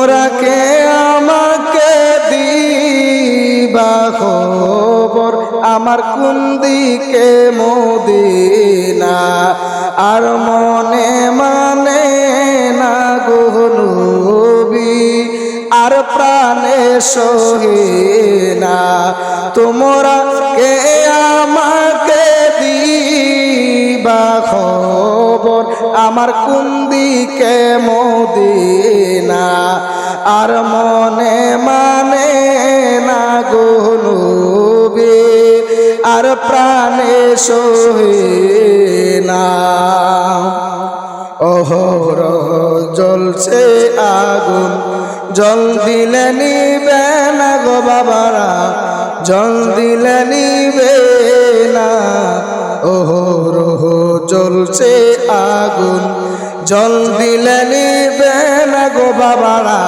তোমরা কে আমাকে দিবা খবর? আমার কোন দিকে মদিনা? আর মনে মানে না গো নবী? আর প্রাণে সহিনা? তোমরা কে আমাকে আমার কোন দিকে মদিনা আর মনে মানে না গো আর প্রাণে সহিনা। অহর জ্বলছে আগুন, জল দিলে নিবে না গো বাবারা, জল দিলে নিবে না। ওহর জ্বলছে আগুন। জল দিলে নিবে না গো বাবারা,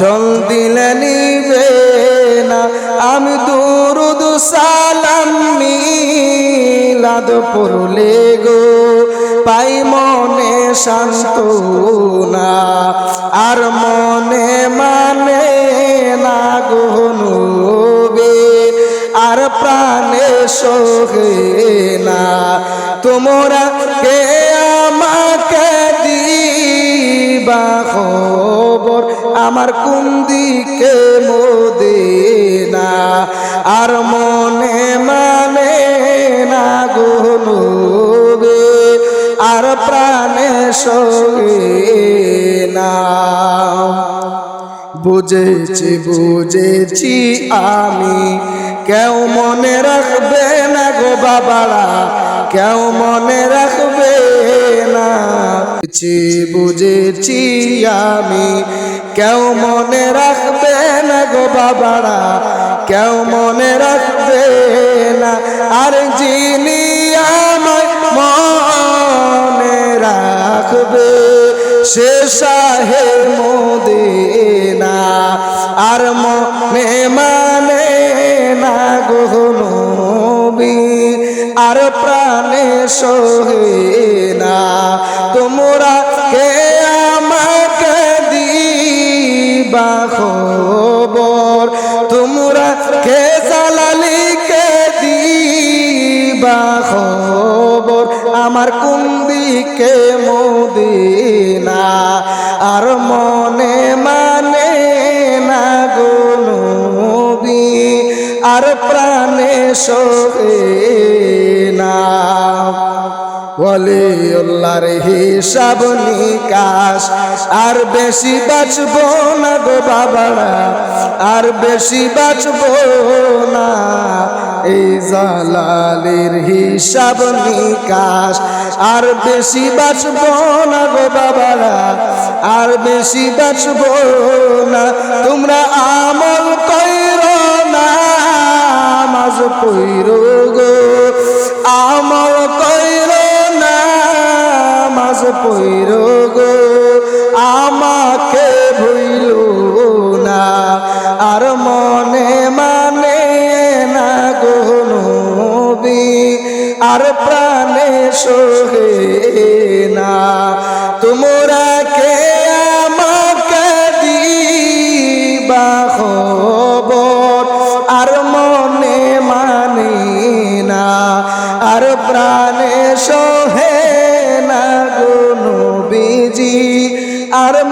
জল দিলে নিবে না। আমি দুরুদ সালাম মিলাদ পড়লে গো, পাই মনে শান্ত না আর মনে মানে না গো আর প্রাণে সোহে না। তোমরা কে আমাকে দিবা খবর। আমার কোন দিকে মদিনা? আর মনে মানে না গো আর প্রাণে সঙ্গে না বুঝেছি বুঝেছি আমি, কেউ মনে রাখবে না গো বাবারা, কেউ মনে রাখবে না বুঝেছি বুঝেছি আমি। কেউ মনে রাখবে না গো বাবারা, কেউ মনে রাখবে না। আর যিনি আমায় মনে রাখবে, সে সাহে মোদিনা। আর মনে মানে না গহনবী আর প্রাণে সোহে আমার কোন দিকে মদিনা? আর মনে মানে না গো আর প্রাণে না। বলে আল্লাহর হিসাব নিকাশ, আর বেশি বাঁচব না গো বাবারা, আর বেশি বাঁচব না। এই জালালের হিসাব নিকাশ। আর বেশি বাঁচব না গো বাবারা, আর বেশি বাঁচব না। তোমরা আমল কইর না কইর গো। আমল কইর না মাঝ পইর সোহে না তোমরা কে আমাকে দিবা খবর? আর মনে মানি না। আর প্রাণে সোহে না গুণ বিজি আর